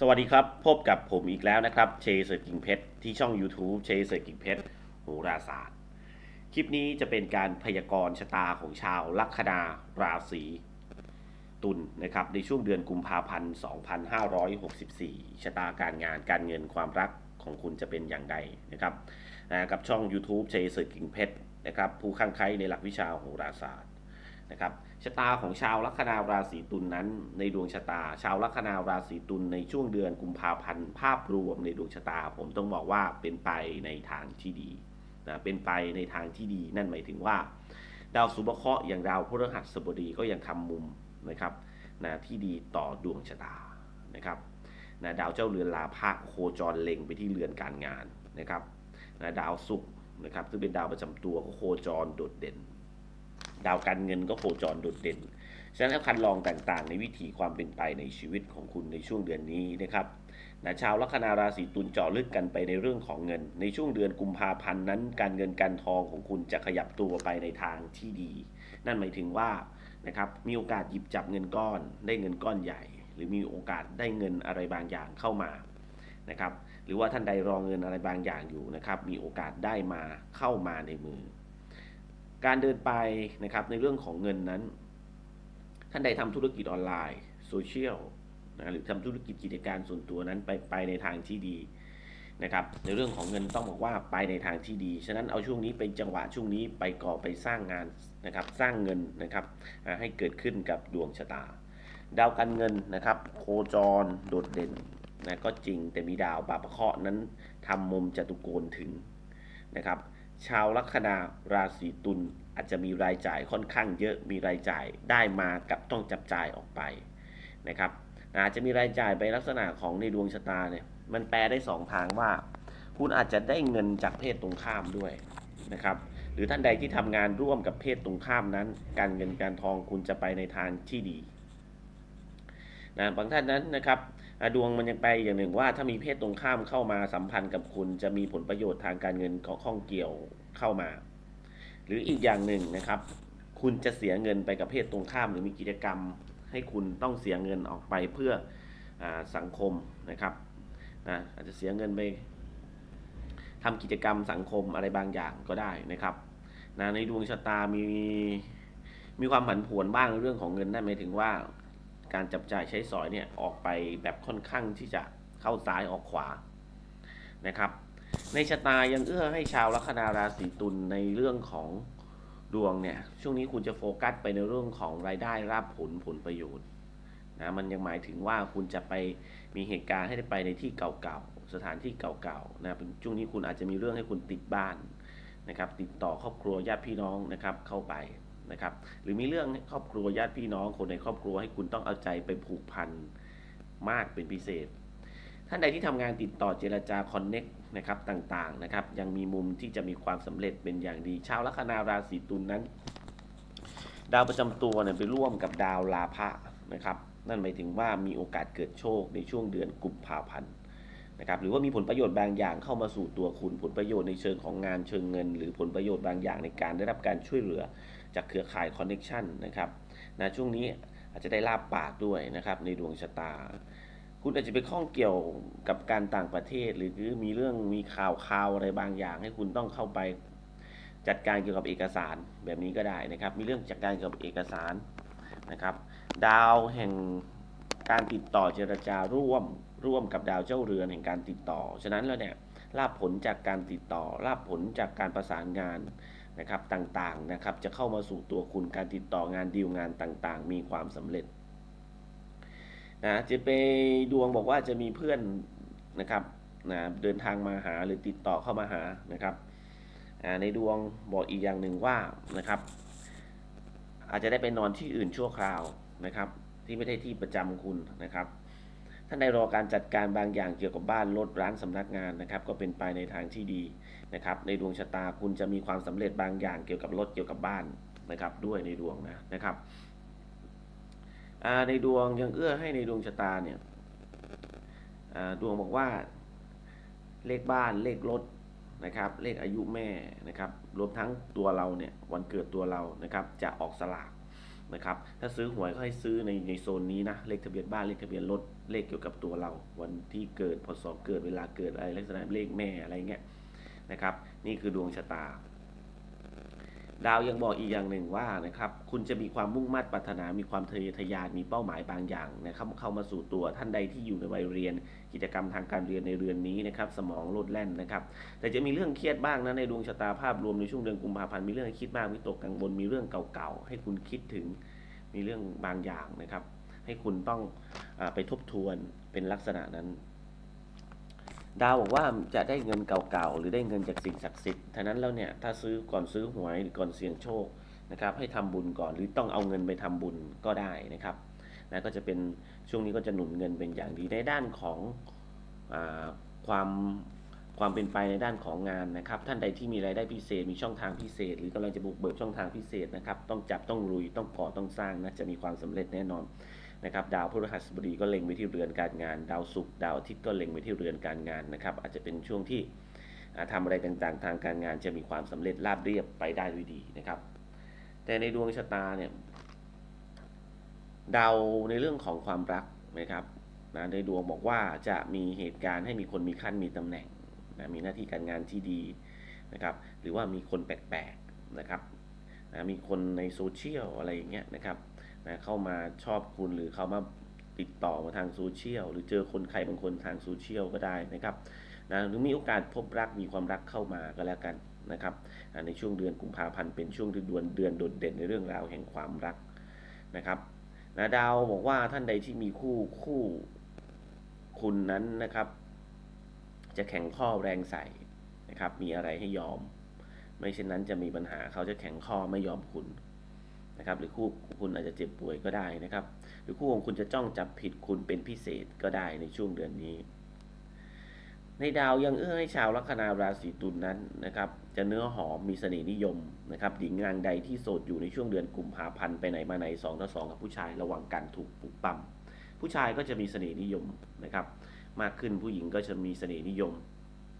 สวัสดีครับ พบกับผมอีกแล้วนะครับเชเซอร์กิ่งเพชรที่ช่อง YouTube เชเซอร์กิ่งเพชรโหราศาสตร์ คลิปนี้จะเป็นการพยากรณ์ชะตาของชาวลัคนาราศีตุลนะครับ ในช่วงเดือนกุมภาพันธ์ 2564 ชะตาการงานการเงินความรักของคุณจะเป็นอย่างไรนะครับนะกับช่อง YouTube เชเซอร์กิ่งเพชรนะครับผู้ข้างใครในหลักวิชาโหราศาสตร์นะครับ ชะตาของชาวลัคนาราศีตุลนนั้น ในดวงชะตา ชาวลัคนาราศีตุลในช่วงเดือนกุมภาพันธ์ภาพรวมในดวงชะตา ผมต้องบอกว่าเป็นไปในทางที่ดีนะเป็นไปในทางที่ดี นั่นหมายถึงว่า ดาวสุภเคราะห์อย่างดาวพฤหัสบดีก็ยังทำมุมนะครับนะที่ดีต่อดวงชะตานะครับนะดาวเจ้าเรือนลาภะโคจรเล็งไปที่เรือนการงานนะครับนะดาวศุกร์นะครับซึ่งเป็นดาวประจำตัวก็โคจรโดดเด่น ดาวการเงินก็โคจรโดดเด่น ฉะนั้นคันลองต่างๆ ในวิถีความเป็นไปในชีวิตของคุณในช่วงเดือนนี้นะครับนะชาวลัคนาราศีตุลเจาะลึกกันไปในเรื่องของเงิน ในช่วงเดือนกุมภาพันธ์นั้น การเงินการทองของคุณจะขยับตัวไปในทางที่ดี นั่นหมายถึงว่านะครับมีโอกาสหยิบจับเงินก้อนได้เงินก้อนใหญ่ หรือมีโอกาสได้เงินอะไรบางอย่างเข้ามานะครับหรือว่าท่านใดรองเงินอะไรบางอย่างอยู่นะครับมีโอกาสได้มาเข้ามาในมือ การเดินไปนะครับในเรื่องของเงินนั้น ท่านใดทำธุรกิจออนไลน์โซเชียลนะหรือทำธุรกิจกิจการส่วนตัวนั้นไปไปในทางที่ดีนะครับในเรื่องของเงินต้องบอกว่าไปในทางที่ดี ฉะนั้นเอาช่วงนี้เป็นจังหวะช่วงนี้ไปก่อไปสร้างงานนะครับสร้างเงินนะครับให้เกิดขึ้นกับดวงชะตา ดาวการเงินนะครับ โคจรโดดเด่นนะก็จริงแต่มีดาวบาปะเคราะห์นั้นทำมุมจตุโกณถึงนะครับ ชาวลัคนาราศีตุลอาจจะมีรายจ่ายค่อนข้างเยอะมีรายจ่ายได้มากับต้องจับจ่ายออกไปนะครับอาจจะมีรายจ่ายไปลักษณะของในดวงชะตาเนี่ยมันแปลได้สองทางว่า คุณอาจจะได้เงินจากเพศตรงข้ามด้วยนะครับหรือท่านใดที่ทำงานร่วมกับเพศตรงข้ามนั้น การเงินการทองคุณจะไปในทางที่ดีนะบางท่านนั้นนะครับ ดวงมันยังไปอย่างหนึ่งว่าถ้ามีเพศตรงข้ามเข้ามาสัมพันธ์กับคุณจะมีผลประโยชน์ทางการเงินของข้องเกี่ยวเข้ามา หรืออีกอย่างหนึ่งนะครับ คุณจะเสียเงินไปกับเพศตรงข้าม หรือมีกิจกรรม ให้คุณต้องเสียเงินออกไปเพื่ออสังคมนะครับนะอาจจะเสียเงินไปทำกิจกรรมสังคมอะไรบางอย่างก็ได้นะครับนะในดวงชะตามีมีความผันผวนบ้างเรื่องของเงินนั่นหมถึงว่า การจับจ่ายใช้สอยเนี่ยออกไปแบบค่อนข้างที่จะเข้าซ้ายออกขวานะครับ ในชะตายังเอื้อให้ชาวลัคนาราศีตุลในเรื่องของดวงเนี่ยช่วงนี้คุณจะโฟกัสไปในเรื่องของรายได้รับผลผลประโยชน์นะมันยังหมายถึงว่าคุณจะไปมีเหตุการณ์ให้ได้ไปในที่เก่าๆสถานที่เก่าๆนะช่วงนี้คุณอาจจะมีเรื่องให้คุณติดบ้านนะครับ ติดต่อครอบครัวญาติพี่น้องนะครับเข้าไป นะครับ หรือมีเรื่องครอบครัวญาติพี่น้องคนในครอบครัวให้คุณต้องเอาใจไปผูกพันมากเป็นพิเศษ ท่านใดที่ทำงานติดต่อเจรจาคอนเน็กนะครับต่างๆนะครับ ยังมีมุมที่จะมีความสำเร็จเป็นอย่างดี ชาวลัคนาราศีตุลนนั้น ดาวประจำตัวเนี่ยไปร่วมกับดาวลาภะนะครับ นั่นหมายถึงว่ามีโอกาสเกิดโชคในช่วงเดือนกุมภาพันธ์นะครับหรือว่ามีผลประโยชน์บางอย่างเข้ามาสู่ตัวคุณผลประโยชน์ในเชิงของงานเชิงเงิน หรือผลประโยชน์บางอย่างในการได้รับการช่วยเหลือ จากเครือข่ายคอนเน็ชันนะครับนะช่วงนี้อาจจะได้ลาบปากด้วยนะครับในดวงชะตา คุณอาจจะไปข้องเกี่ยวกับการต่างประเทศ หรือมีเรื่องมีข่าวข่าวอะไรบางอย่าง ให้คุณต้องเข้าไปจัดการเกี่ยวกับเอกสารแบบนี้ก็ได้นะครับ มีเรื่องจัดการเกี่ยวกับเอกสารนะครับ ดาวแห่งการติดต่อเจรจาร่วมร่วมกับดาวเจ้าเรือนแห่งการติดต่อ ฉะนั้นแล้วเนี่ยลาบผลจากการติดต่อลาบผลจากการประสานงาน นะครับต่างๆนะครับจะเข้ามาสู่ตัวคุณการติดต่องานดีลงานต่างๆ มีความสำเร็จนะจะไปดวงบอกว่าจะมีเพื่อนนะครับนะเดินทางมาหาหรือติดต่อเข้ามาหานะครับในดวงบอกอีกอย่างหนึ่งว่านะครับอาจจะได้ไปนอนที่อื่นชั่วคราวนะครับ ที่ไม่ได้ที่ประจำคุณนะครับท่านใดรอการจัดการบางอย่างเกี่ยวกับบ้านรถร้านสำนักงานนะครับ ก็เป็นไปในทางที่ดี นะครับในดวงชะตาคุณจะมีความสำเร็จบางอย่างเกี่ยวกับรถเกี่ยวกับบ้านนะครับด้วยในดวงนะนะครับในดวงยังเอื้อให้ในดวงชะตาเนี่ยดวงบอกว่าเลขบ้านเลขรถนะครับเลขอายุแม่นะครับรวมทั้งตัวเราเนี่ยวันเกิดตัวเรานะครับจะออกสลากนะครับถ้าซื้อหวยก็ให้ซื้อในในโซนนี้นะเลขทะเบียนบ้านเลขทะเบียนรถเลขเกี่ยวกับตัวเรา วันที่เกิดพศเกิดเวลาเกิดอะไรลักษณะเลขแม่อะไรเงี้ย นะครับ นี่คือดวงชะตา ดาวยังบอกอีกอย่างหนึ่งว่านะครับคุณจะมีความมุ่งมั่นปรารถนา มีความทะเยอทะยานมีเป้าหมายบางอย่างนะครับเข้ามาสู่ตัวท่านใดที่อยู่ในวัยเรียน กิจกรรมทางการเรียนในเรือนนี้นะครับสมองโลดแล่นนะครับ แต่จะมีเรื่องเครียดบ้างนะในดวงชะตาภาพรวมในช่วงเดือนกุมภาพันธ์มีเรื่องให้คิดบ้างวิตกกังวลมีเรื่องเก่าๆให้คุณคิดถึงมีเรื่องบางอย่างนะครับ ให้คุณต้องอไปทบทวนเป็นลักษณะนั้น ดาวบอกว่าจะได้เงินเก่าๆ หรือได้เงินจากสิ่งศักดิ์สิทธิ์ท่านั้นแล้วเนี่ยถ้าซื้อก่อนซื้อหวยหรือก่อนเสี่ยงโชคนะครับให้ทำบุญก่อนหรือต้องเอาเงินไปทำบุญก็ได้นะครับนะก็จะเป็นช่วงนี้ก็จะหนุนเงินเป็นอย่างดีในด้านของอความความเป็นไปในด้านของงานนะครับ ท่านใดที่มีรายได้พิเศษมีช่องทางพิเศษ หรือกำลังจะบุกเบิกช่องทางพิเศษนะครับ ต้องจับต้องลุยต้องก่อต้องสร้างนะจะมีความสำเร็จแน่นอน นะครับดาวพฤหัสบดีก็เล็งไปที่เรือนการงาน ดาวศุกร์ดาวอาทิตย์ก็เล็งไปที่เรือนการงานนะครับ อาจจะเป็นช่วงที่อ่าทำอะไรต่างๆ ทางการงานจะมีความสำเร็จราบเรียบไปได้ด้วยดีนะครับ แต่ในดวงชะตาเนี่ยดาวในเรื่องของความรักนะครับนะในดวงบอกว่าจะมีเหตุการณ์ให้มีคนมีขั้นมีตำแหน่งนะมีหน้าที่การงานที่ดีนะครับ หรือว่ามีคนแปลกๆนะครับนะมีคนในโซเชียลอะไรอย่างเงี้ยนะครับ นะเข้ามาชอบคุณหรือเขามาติดต่อมาทางโซเชียลหรือเจอคนใครบางคนทางโซเชียลก็ได้นะครับนะหรือมีโอกาสพบรักมีความรักเข้ามาก็แล้วกันนะครับในช่วงเดือนกุมภาพันธ์เป็นช่วงที่ดือนเดือนโดดเด่นในเรื่องราวแห่งความรักนะครับนะดาวบอกว่าท่านใดที่มีคู่คู่คุณนั้นนะครับ จะแข็งข้อแรงใส่นะครับ มีอะไรให้ยอม ไม่เช่นนั้นจะมีปัญหาเขาจะแข็งข้อไม่ยอมคุณ นะครับ หรือคู่คุณอาจจะเจ็บป่วยก็ได้นะครับ หรือคู่ของคุณจะจ้องจับผิดคุณเป็นพิเศษก็ได้ในช่วงเดือนนี้ ในดาวยังเอื้อให้ชาวลัคนาราศีตุลนนั้นนะครับ จะเนื้อหอมมีเสน่ห์นิยมนะครับหญิงนางใดที่โสดอยู่ในช่วงเดือนกุมภาพันธ์ไปไหนมาไหนสองต่อสองกับผู้ชายระวังการถูกปลุกปั้มผู้ชายก็จะมีเสน่ห์นิยมนะครับ มากขึ้นผู้หญิงก็จะมีเสน่ห์นิยม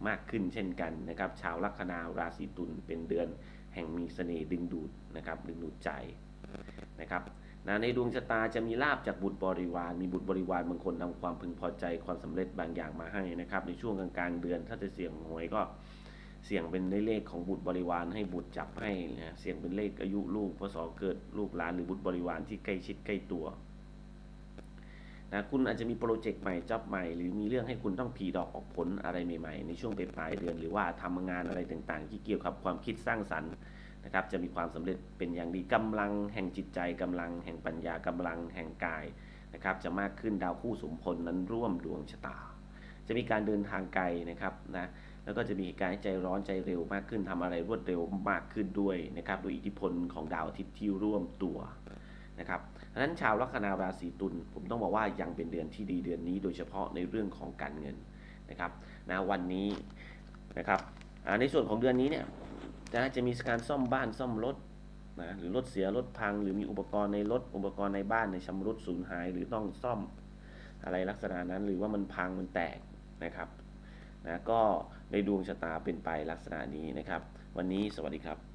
มากขึ้นเช่นกันนะครับ ชาวลัคนาราศีตุลเป็นเดือนแห่งมีเสน่ห์ดึงดูดนะครับ ดึงดูดใจ นะครับนะในดวงชะตาจะมีลาบจากบุตรบริวาร มีบุตรบริวารบางคนนำความพึงพอใจความสำเร็จบางอย่างมาให้นะครับ ในช่วงกลางๆเดือน ถ้าจะเสี่ยงหวยก็เสี่ยงเป็นเลขของบุตรบริวารให้บุตรจับให้นะเสี่ยงเป็นเลขอายุลูกพศเกิดลูกหลานหรือบุตรบริวารที่ใกล้ชิดใกล้ตัวนะคุณอาจจะมีโปรเจกต์ใหม่จ็อบใหม่ หรือมีเรื่องให้คุณต้องผีดอกออกผลอะไรใหม่ๆ ในช่วงปลายเดือน หรือว่าทำงานอะไรต่างๆ ที่เกี่ยวกับความคิดสร้างสรรค์ นะครับจะมีความสำเร็จเป็นอย่างดีกำลังแห่งจิตใจกำลังแห่งปัญญากำลังแห่งกายนะครับจะมากขึ้นดาวคู่สมพลนั้นร่วมดวงชะตา จะมีการเดินทางไกลนะครับนะแล้วก็จะมีการใจร้อนใจเร็วมากขึ้นทำอะไรรวดเร็วมากขึ้นด้วยนะครับโดยอิทธิพลของดาวอาทิตย์ที่ร่วมตัวนะครับดังนั้นชาวลัคนาราศีตุลผมต้องบอกว่ายังเป็นเดือนที่ดีเดือนนี้ โดยเฉพาะในเรื่องของการเงินนะครับนะวันนี้นะครับในส่วนของเดือนนี้เนี่ย นะจะมีการซ่อมบ้านซ่อมรถนะหรือรถเสียรถพัง หรือมีอุปกรณ์ในรถอุปกรณ์ในบ้านในชำรุดสูญหาย หรือต้องซ่อมอะไรลักษณะนั้น หรือว่ามันพังมันแตกนะครับนะก็ในดวงชะตาเป็นไปลักษณะนี้นะครับ วันนี้สวัสดีครับ